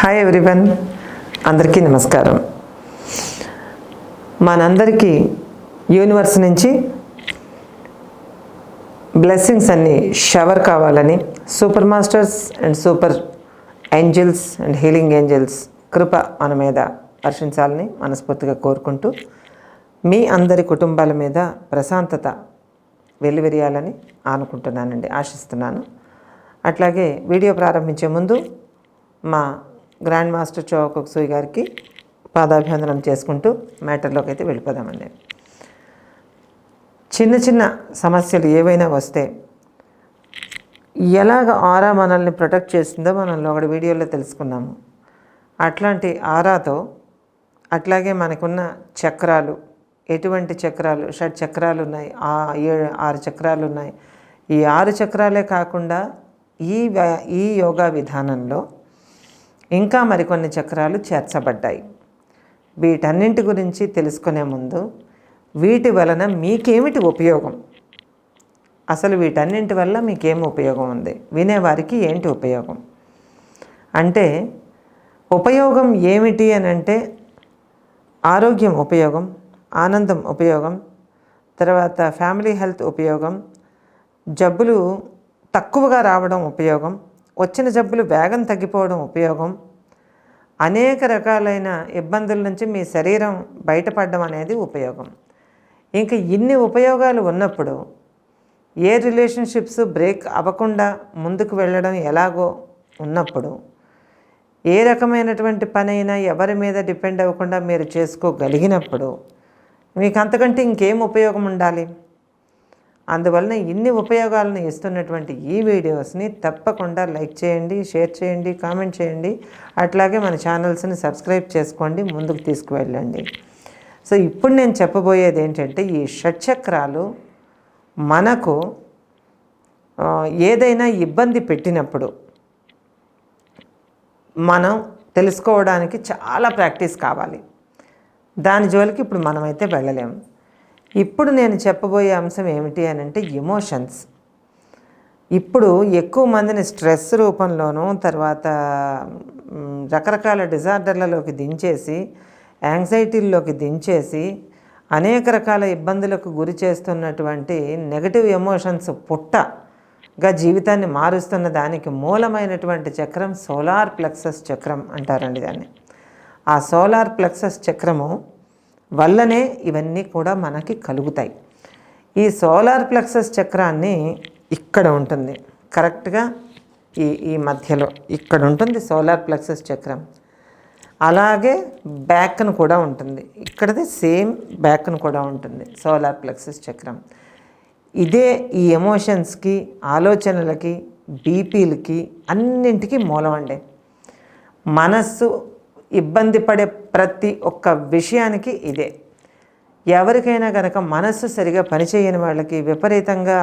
Hi everyone అందరికీ నమస్కారం. మనందరికీ యూనివర్స్ నుంచి బ్లెస్సింగ్స్ అన్నీ షవర్ కావాలని super masters and super angels and healing angels కృప మన మీద వర్షించాలని మనస్ఫూర్తిగా కోరుకుంటూ మీ అందరి కుటుంబాల మీద ప్రశాంతత వెలువెరియాలని అనుకుంటున్నానండి ఆశిస్తున్నాను. అట్లాగే వీడియో ప్రారంభించే ముందు మా గ్రాండ్ మాస్టర్ చౌకొక్సూయి గారికి పాదాభ్యంతరం చేసుకుంటూ మ్యాటర్లోకి అయితే వెళ్ళిపోదామండి. చిన్న చిన్న సమస్యలు ఏవైనా వస్తే ఎలాగ ఆరా మనల్ని ప్రొటెక్ట్ చేస్తుందో మనం ఒకటి వీడియోలో తెలుసుకున్నాము. అట్లాంటి ఆరాతో అట్లాగే మనకున్న చక్రాలు ఎటువంటి చక్రాలు షట్ చక్రాలు ఉన్నాయి ఆ ఏడు ఆరు చక్రాలు ఉన్నాయి. ఈ ఆరు చక్రాలే కాకుండా ఈ ఈ యోగా విధానంలో ఇంకా మరికొన్ని చక్రాలు చేర్చబడ్డాయి. వీటన్నింటి గురించి తెలుసుకునే ముందు వీటి వలన మీకేమిటి ఉపయోగం? అసలు వీటన్నింటి వల్ల మీకేం ఉపయోగం ఉంది? వినేవారికి ఏంటి ఉపయోగం? అంటే ఉపయోగం ఏమిటి అని అంటే ఆరోగ్యం ఉపయోగం ఆనందం ఉపయోగం తర్వాత ఫ్యామిలీ హెల్త్ ఉపయోగం జబ్బులు తక్కువగా రావడం ఉపయోగం వచ్చిన జబ్బులు వేగం తగ్గిపోవడం ఉపయోగం. అనేక రకాలైన ఇబ్బందుల నుంచి మీ శరీరం బయటపడడం అనేది ఉపయోగం. ఇంకా ఇన్ని ఉపయోగాలు ఉన్నప్పుడు ఏ రిలేషన్షిప్స్ బ్రేక్ అవ్వకుండా ముందుకు వెళ్ళడం ఎలాగో ఉన్నప్పుడు ఏ రకమైనటువంటి పని అయినా ఎవరి మీద డిపెండ్ అవ్వకుండా మీరు చేసుకోగలిగినప్పుడు మీకు అంతకంటే ఇంకేం ఉపయోగం ఉండాలి? అందువలన ఇన్ని ఉపయోగాలను ఇస్తున్నటువంటి ఈ వీడియోస్ని తప్పకుండా లైక్ చేయండి షేర్ చేయండి కామెంట్ చేయండి. అట్లాగే మన ఛానల్స్ని సబ్స్క్రైబ్ చేసుకోండి ముందుకు తీసుకువెళ్ళండి. సో ఇప్పుడు నేను చెప్పబోయేది ఏంటంటే ఈ షట్చక్రాలు మనకు ఏదైనా ఇబ్బంది పెట్టినప్పుడు మనం తెలుసుకోవడానికి చాలా ప్రాక్టీస్ కావాలి. దాని జోలికి ఇప్పుడు మనమైతే వెళ్ళలేము ఇప్పుడు నేను చెప్పబోయే అంశం ఏమిటి అని అంటే ఎమోషన్స్ ఇప్పుడు ఎక్కువ మందిని స్ట్రెస్ రూపంలోనూ తర్వాత రకరకాల డిజార్డర్లలోకి దించేసి యాంగ్జైటీల్లోకి దించేసి అనేక రకాల ఇబ్బందులకు గురి చేస్తున్నటువంటి నెగటివ్ ఎమోషన్స్ పుట్టగా జీవితాన్ని మారుస్తున్న దానికి మూలమైనటువంటి చక్రం సోలార్ ప్లెక్సస్ చక్రం అంటారండి దాన్ని. ఆ సోలార్ ప్లెక్సస్ చక్రము వల్లనే ఇవన్నీ కూడా మనకి కలుగుతాయి. ఈ సోలార్ ప్లెక్సస్ చక్రాన్ని ఇక్కడ ఉంటుంది. కరెక్ట్గా ఈ ఈ మధ్యలో ఇక్కడ ఉంటుంది సోలార్ ప్లెక్సస్ చక్రం. అలాగే బ్యాక్ను కూడా ఉంటుంది. ఇక్కడది సేమ్ బ్యాక్ను కూడా ఉంటుంది సోలార్ ప్లెక్సస్ చక్రం. ఇదే ఈ ఎమోషన్స్కి ఆలోచనలకి బీపీలకి అన్నింటికీ మూలం అండి. మనస్సు ఇబ్బంది పడే ప్రతి ఒక్క విషయానికి ఇదే. ఎవరికైనా కనుక మనస్సు సరిగా పనిచేయని వాళ్ళకి విపరీతంగా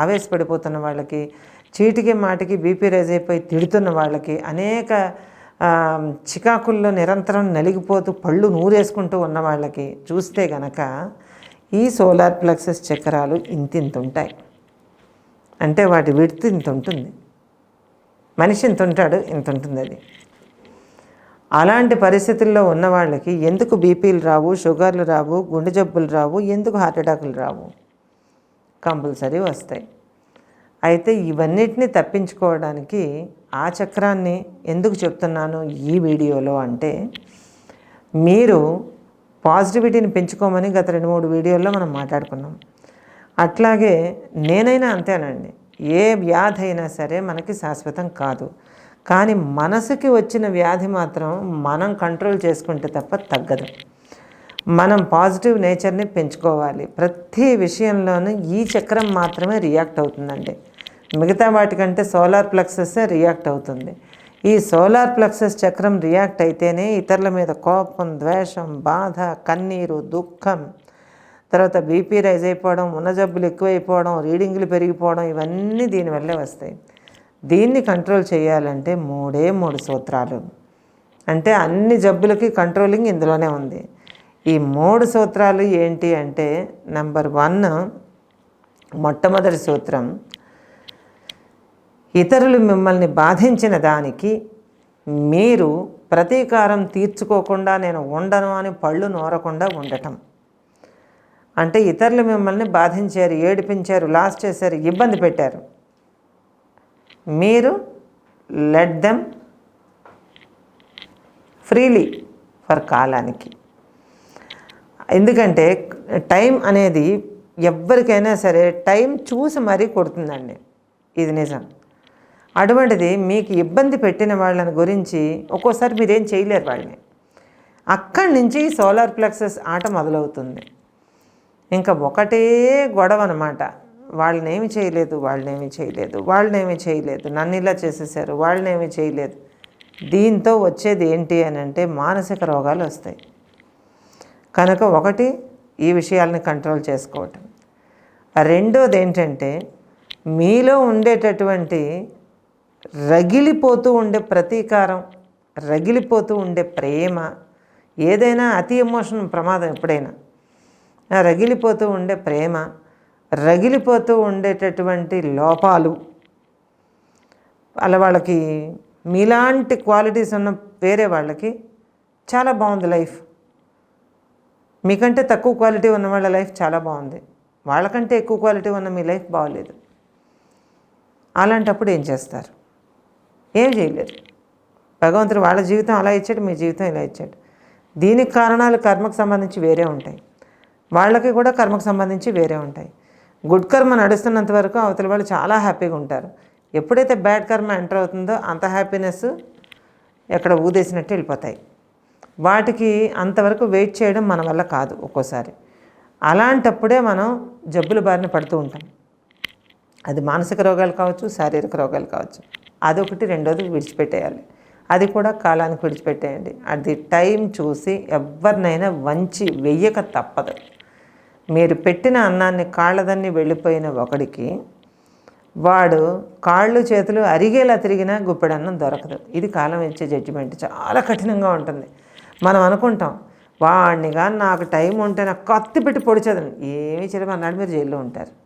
ఆవేశపడిపోతున్న వాళ్ళకి చీటికి మాటికి బీపీ రైజ్ అయిపోయి తిడుతున్న వాళ్ళకి అనేక చికాకుల్లో నిరంతరం నలిగిపోతూ పళ్ళు నూరేసుకుంటూ ఉన్న వాళ్ళకి చూస్తే గనక ఈ సోలార్ ప్లక్సెస్ చక్రాలు ఇంతింత ఉంటాయి అంటే వాటి విడుతు ఇంత ఉంటుంది మనిషి ఇంత ఉంటాడు ఇంత ఉంటుంది అది అలాంటి పరిస్థితుల్లో ఉన్న వాళ్ళకి ఎందుకు బీపీలు రావు షుగర్లు రావు గుండె జబ్బులు రావు ఎందుకు హార్ట్ అటాకులు రావు? కంపల్సరీ వస్తాయి. అయితే ఇవన్నిటిని తప్పించుకోవడానికి ఆ చక్రాన్ని ఎందుకు చెప్తున్నాను ఈ వీడియోలో అంటే మీరు పాజిటివిటీని పెంచుకోమని గత రెండు మూడు వీడియోల్లో మనం మాట్లాడుకున్నాం. అట్లాగే నేనైనా అంతేనండి. ఏ వ్యాధి అయినా సరే మనకి శాశ్వతం కాదు. కానీ మనసుకి వచ్చిన వ్యాధి మాత్రం మనం కంట్రోల్ చేసుకుంటే తప్ప తగ్గదు. మనం పాజిటివ్ నేచర్ని పెంచుకోవాలి. ప్రతి విషయంలోనూ ఈ చక్రం మాత్రమే రియాక్ట్ అవుతుందండి. మిగతా వాటికంటే సోలార్ ప్లెక్సెస్ రియాక్ట్ అవుతుంది. ఈ సోలార్ ప్లెక్సెస్ చక్రం రియాక్ట్ అయితేనే ఇతరుల మీద కోపం ద్వేషం బాధ కన్నీరు దుఃఖం తర్వాత బీపీ రైజ్ అయిపోవడం ఉన్న జబ్బులు ఎక్కువైపోవడం రీడింగ్లు పెరిగిపోవడం ఇవన్నీ దీనివల్లే వస్తాయి. దీన్ని కంట్రోల్ చేయాలంటే మూడే మూడు సూత్రాలు. అంటే అన్ని జబ్బులకి కంట్రోలింగ్ ఇందులోనే ఉంది. ఈ మూడు సూత్రాలు ఏంటి అంటే నెంబర్ వన్ మొట్టమొదటి సూత్రం ఇతరులు మిమ్మల్ని బాధించిన దానికి మీరు ప్రతీకారం తీర్చుకోకుండా నేను ఉండను అని పళ్ళు నోరకుండా ఉండటం. అంటే ఇతరులు మిమ్మల్ని బాధించారు ఏడిపించారు లాస్ చేశారు ఇబ్బంది పెట్టారు. మీరు లెట్ దెమ్ ఫ్రీలీ ఫర్ కాలానికి. ఎందుకంటే టైం అనేది ఎవరికైనా సరే టైం చూసి మరీ కొడుతుందండి. ఇది నిజం. అటువంటిది మీకు ఇబ్బంది పెట్టిన వాళ్ళని గురించి ఒక్కోసారి మీరేం చేయలేరు వాళ్ళని. అక్కడి నుంచి సోలార్ ప్లెక్సెస్ ఆట మొదలవుతుంది. ఇంకా ఒకటే గొడవ అనమాట వాళ్ళనేమి చేయలేదు వాళ్ళనేమి చేయలేదు వాళ్ళనేమి చేయలేదు నన్ను ఇలా చేసేసారు వాళ్ళనేమి చేయలేదు. దీంతో వచ్చేది ఏంటి అని అంటే మానసిక రోగాలు వస్తాయి. కనుక ఒకటి ఈ విషయాలని కంట్రోల్ చేసుకోవటం. రెండోది ఏంటంటే మీలో ఉండేటటువంటి రగిలిపోతూ ఉండే ప్రతీకారం రగిలిపోతూ ఉండే ప్రేమ ఏదైనా అతి ఎమోషన్ ప్రమాదం ఎప్పుడైనా రగిలిపోతూ ఉండే ప్రేమ రగిలిపోతూ ఉండేటటువంటి లోపాలు. అలా వాళ్ళకి మీలాంటి క్వాలిటీస్ ఉన్న వేరే వాళ్ళకి చాలా బాగుంది లైఫ్. మీకంటే తక్కువ క్వాలిటీ ఉన్న వాళ్ళ లైఫ్ చాలా బాగుంది. వాళ్ళకంటే ఎక్కువ క్వాలిటీ ఉన్న మీ లైఫ్ బాగోలేదు. అలాంటప్పుడు ఏం చేస్తారు? ఏం చేయలేరు. భగవంతుడు వాళ్ళ జీవితం అలా ఇచ్చాడు మీ జీవితం ఇలా ఇచ్చాడు. దీనికి కారణాలు కర్మకు సంబంధించి వేరే ఉంటాయి. వాళ్ళకి కూడా కర్మకు సంబంధించి వేరే ఉంటాయి. గుడ్ కర్మ నడుస్తున్నంత వరకు అవతల వాళ్ళు చాలా హ్యాపీగా ఉంటారు. ఎప్పుడైతే బ్యాడ్ కర్మ ఎంటర్ అవుతుందో అంత హ్యాపీనెస్ ఎక్కడ ఊదేసినట్టు వెళ్ళిపోతాయి. వాటికి అంతవరకు వెయిట్ చేయడం మన వల్ల కాదు ఒక్కోసారి. అలాంటప్పుడే మనం జబ్బుల బారిన పడుతూ ఉంటాం. అది మానసిక రోగాలు కావచ్చు శారీరక రోగాలు కావచ్చు. అదొకటి రెండోది విడిచిపెట్టేయాలి. అది కూడా కాలానికి విడిచిపెట్టేయండి. అది టైం చూసి ఎవరినైనా వంచి వెయ్యక తప్పదు. మీరు పెట్టిన అన్నాన్ని కాళ్ళదన్ని వెళ్ళిపోయిన ఒకడికి వాడు కాళ్ళు చేతులు అరిగేలా తిరిగినా గుప్పెడన్నం దొరకదు. ఇది కాలం ఇచ్చే జడ్జిమెంట్ చాలా కఠినంగా ఉంటుంది. మనం అనుకుంటాం వాడిని కానీ నాకు టైం ఉంటే నాకు కత్తి పెట్టి పొడిచేదని ఏమీ చేయడం అన్నాడు మీరు జైల్లో ఉంటారు.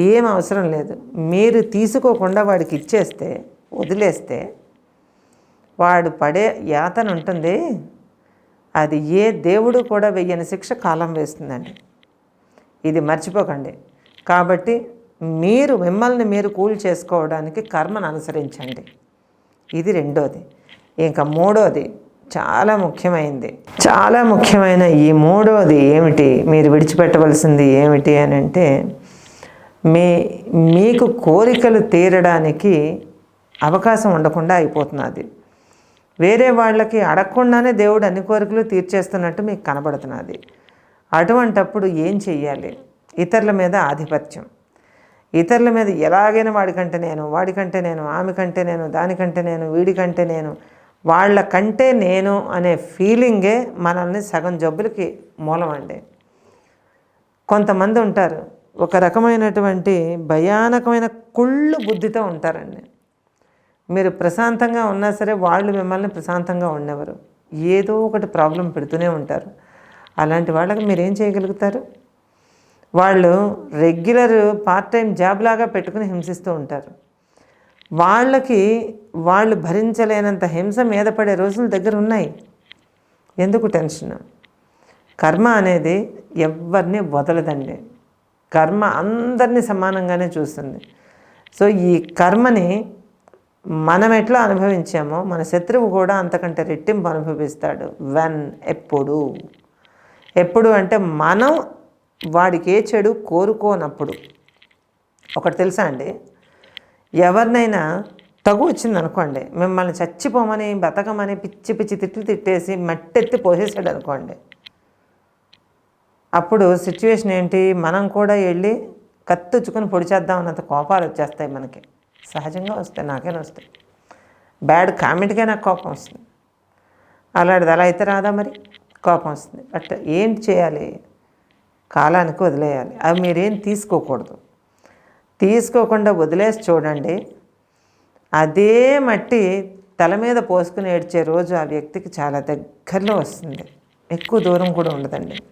ఏం అవసరం లేదు. మీరు తీసుకోకుండా వాడికి ఇచ్చేస్తే వదిలేస్తే వాడు పడే యాతన ఉంటుంది. అది ఏ దేవుడు కూడా వెయ్యని శిక్ష కాలం వేస్తుందండి. ఇది మర్చిపోకండి. కాబట్టి మీరు మిమ్మల్ని మీరు కూల్ చేసుకోవడానికి కర్మను అనుసరించండి. ఇది రెండోది. ఇంకా మూడోది చాలా ముఖ్యమైనది చాలా ముఖ్యమైన ఈ మూడోది ఏమిటి? మీరు విడిచిపెట్టవలసింది ఏమిటి అని అంటే మీ మీకు కోరికలు తీరడానికి అవకాశం ఉండకుండా అయిపోతున్నది వేరే వాళ్ళకి అడగకుండానే దేవుడు అన్ని కోరికలు తీర్చేస్తున్నట్టు మీకు కనబడుతున్నది. అటువంటప్పుడు ఏం చెయ్యాలి? ఇతరుల మీద ఆధిపత్యం. ఇతరుల మీద ఎలాగైనా వాడికంటే నేను వాడికంటే నేను ఆమె కంటే నేను దానికంటే నేను వీడికంటే నేను వాళ్ళకంటే నేను అనే ఫీలింగే మనల్ని సగం జబ్బులకి మూలమండి. కొంతమంది ఉంటారు ఒక రకమైనటువంటి భయానకమైన కుళ్ళు బుద్ధితో ఉంటారండి. మీరు ప్రశాంతంగా ఉన్నా సరే వాళ్ళు మిమ్మల్ని ప్రశాంతంగా ఉండేవారు. ఏదో ఒకటి ప్రాబ్లం పెడుతూనే ఉంటారు. అలాంటి వాళ్ళకి మీరు ఏం చేయగలుగుతారు? వాళ్ళు రెగ్యులర్ పార్ట్ టైం జాబ్ లాగా పెట్టుకుని హింసిస్తూ ఉంటారు. వాళ్ళకి వాళ్ళు భరించలేనంత హింస మీద పడే రోజులు దగ్గర ఉన్నాయి. ఎందుకు టెన్షన్? కర్మ అనేది ఎవరిని వదలదండి. కర్మ అందరినీ సమానంగానే చూస్తుంది. సో ఈ కర్మని మనం ఎట్లా అనుభవించామో మన శత్రువు కూడా అంతకంటే రెట్టింపు అనుభవిస్తాడు. వెన్ ఎప్పుడు? ఎప్పుడు అంటే మనం వాడికి ఏ చెడు కోరుకోనప్పుడు. ఒకటి తెలుసా అండి? ఎవరినైనా తగు వచ్చింది అనుకోండి మిమ్మల్ని చచ్చిపోమని బతకమని పిచ్చి పిచ్చి తిట్లు తిట్టేసి మట్టెత్తి పోసేసాడు అనుకోండి. అప్పుడు సిచ్యువేషన్ ఏంటి? మనం కూడా వెళ్ళి కత్తుచ్చుకొని పొడి చేద్దాం అన్నంత కోపాలు వచ్చేస్తాయి మనకి. సహజంగా వస్తాయి నాకైనా వస్తాయి. బ్యాడ్ కామెంట్కే నాకు కోపం వస్తుంది. అలాంటిది అలా అయితే రాదా మరి? కోపం వస్తుంది. బట్ ఏం చేయాలి? కాలానికి వదిలేయాలి. అవి మీరేం తీసుకోకూడదు. తీసుకోకుండా వదిలేసి చూడండి. అదే మట్టి తల మీద పోసుకుని ఏడ్చే రోజు ఆ వ్యక్తికి చాలా దగ్గరలో వస్తుంది. ఎక్కువ దూరం కూడా ఉండదండి.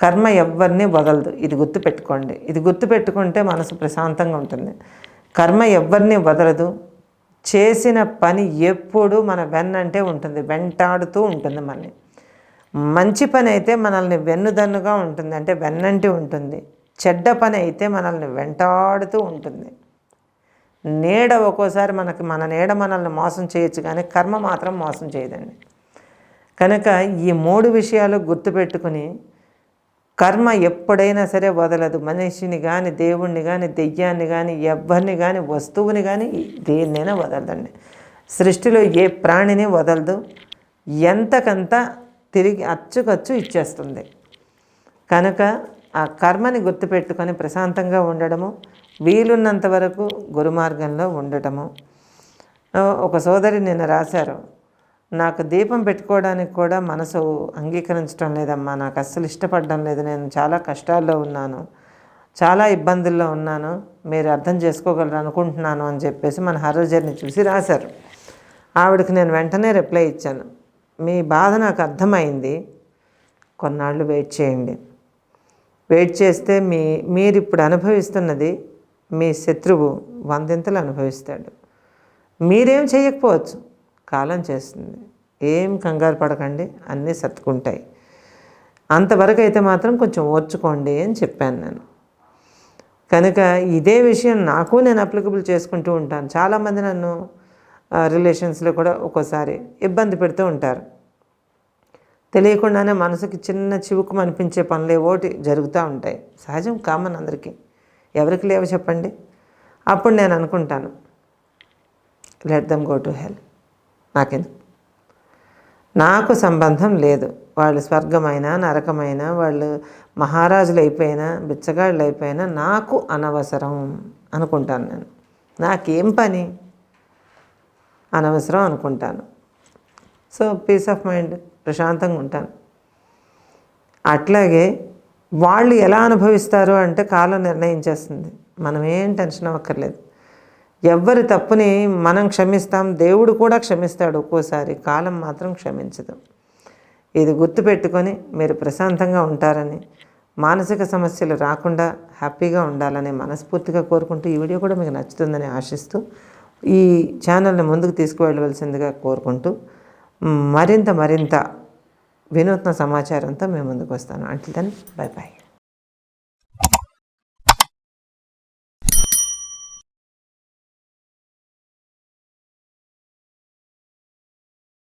కర్మ ఎవరిని వదలదు. ఇది గుర్తుపెట్టుకోండి. ఇది గుర్తుపెట్టుకుంటే మనసు ప్రశాంతంగా ఉంటుంది. కర్మ ఎవరిని వదలదు. చేసిన పని ఎప్పుడు మన వెన్నంటే ఉంటుంది. వెంటాడుతూ ఉంటుంది మనని మంచి పని అయితే మనల్ని వెన్నుదన్నుగా ఉంటుంది. అంటే వెన్నంటి ఉంటుంది. చెడ్డ పని అయితే మనల్ని వెంటాడుతూ ఉంటుంది. నీడ ఒక్కోసారి మనకి మన నీడ మనల్ని మోసం చేయొచ్చు కానీ కర్మ మాత్రం మోసం చేయదండి. కనుక ఈ మూడు విషయాలు గుర్తుపెట్టుకుని కర్మ ఎప్పుడైనా సరే వదలదు. మనిషిని కానీ దేవుణ్ణి కానీ దెయ్యాన్ని కానీ ఎవరిని కానీ వస్తువుని కానీ దేన్నైనా వదలదండి. సృష్టిలో ఏ ప్రాణిని వదలదు. ఎంతకంత తిరిగి అచ్చుకచ్చు ఇచ్చేస్తుంది. కనుక ఆ కర్మని గుర్తుపెట్టుకొని ప్రశాంతంగా ఉండడము వీలున్నంత వరకు గురుమార్గంలో ఉండటము. ఒక సోదరి నిన్న రాశారు. నాకు దీపం పెట్టుకోవడానికి కూడా మనసు అంగీకరించడం లేదమ్మా. నాకు అస్సలు ఇష్టపడడం లేదు. నేను చాలా కష్టాల్లో ఉన్నాను. చాలా ఇబ్బందుల్లో ఉన్నాను. మీరు అర్థం చేసుకోగలరు అనుకుంటున్నాను అని చెప్పేసి మన హరోజర్ని చూసి రాశారు. ఆవిడకి నేను వెంటనే రిప్లై ఇచ్చాను. మీ బాధ నాకు అర్థమైంది. కొన్నాళ్ళు వెయిట్ చేయండి. వెయిట్ చేస్తే మీ మీరు ఇప్పుడు అనుభవిస్తున్నది మీ శత్రువు వందింతలు అనుభవిస్తాడు. మీరేం చేయకపోవచ్చు. కాలం చేస్తుంది. ఏం కంగారు పడకండి అన్నీ సర్దుకుంటాయి. అంతవరకు అయితే మాత్రం కొంచెం ఓర్చుకోండి అని చెప్పాను నేను. కనుక ఇదే విషయం నాకు నేను అప్లికబుల్ చేసుకుంటూ ఉంటాను. చాలామంది నన్ను రిలేషన్స్లో కూడా ఒక్కోసారి ఇబ్బంది పెడుతూ ఉంటారు. తెలియకుండానే మనసుకి చిన్న చివుకు అనిపించే పనులు ఓటి జరుగుతూ ఉంటాయి. సహజం కామన్ అందరికీ. ఎవరికి లేవు చెప్పండి. అప్పుడు నేను అనుకుంటాను. Let them go to hell నాకెందుకు? నాకు సంబంధం లేదు. వాళ్ళు స్వర్గమైనా నరకమైనా వాళ్ళు మహారాజులు అయిపోయినా బిచ్చగాళ్ళు అయిపోయినా నాకు అనవసరం అనుకుంటాను నేను. నాకేం పని? అనవసరం అనుకుంటాను. సో పీస్ ఆఫ్ మైండ్ ప్రశాంతంగా ఉంటాను. అట్లాగే వాళ్ళు ఎలా అనుభవిస్తారు అంటే కాలం నిర్ణయించేస్తుంది. మనం ఏం టెన్షన్ అవ్వక్కర్లేదు. ఎవ్వరి తప్పుని మనం క్షమిస్తాం దేవుడు కూడా క్షమిస్తాడు. ఒక్కోసారి కాలం మాత్రం క్షమించదు. ఇది గుర్తుపెట్టుకొని మీరు ప్రశాంతంగా ఉంటారని మానసిక సమస్యలు రాకుండా హ్యాపీగా ఉండాలని మనస్ఫూర్తిగా కోరుకుంటూ ఈ వీడియో కూడా మీకు నచ్చుతుందని ఆశిస్తూ ఈ ఛానల్ని ముందుకు తీసుకువెళ్ళవలసిందిగా కోరుకుంటూ మరింత మరింత వినూత్న సమాచారంతో మేము ముందుకు వస్తాను. అంటే దాన్ని బై బాయ్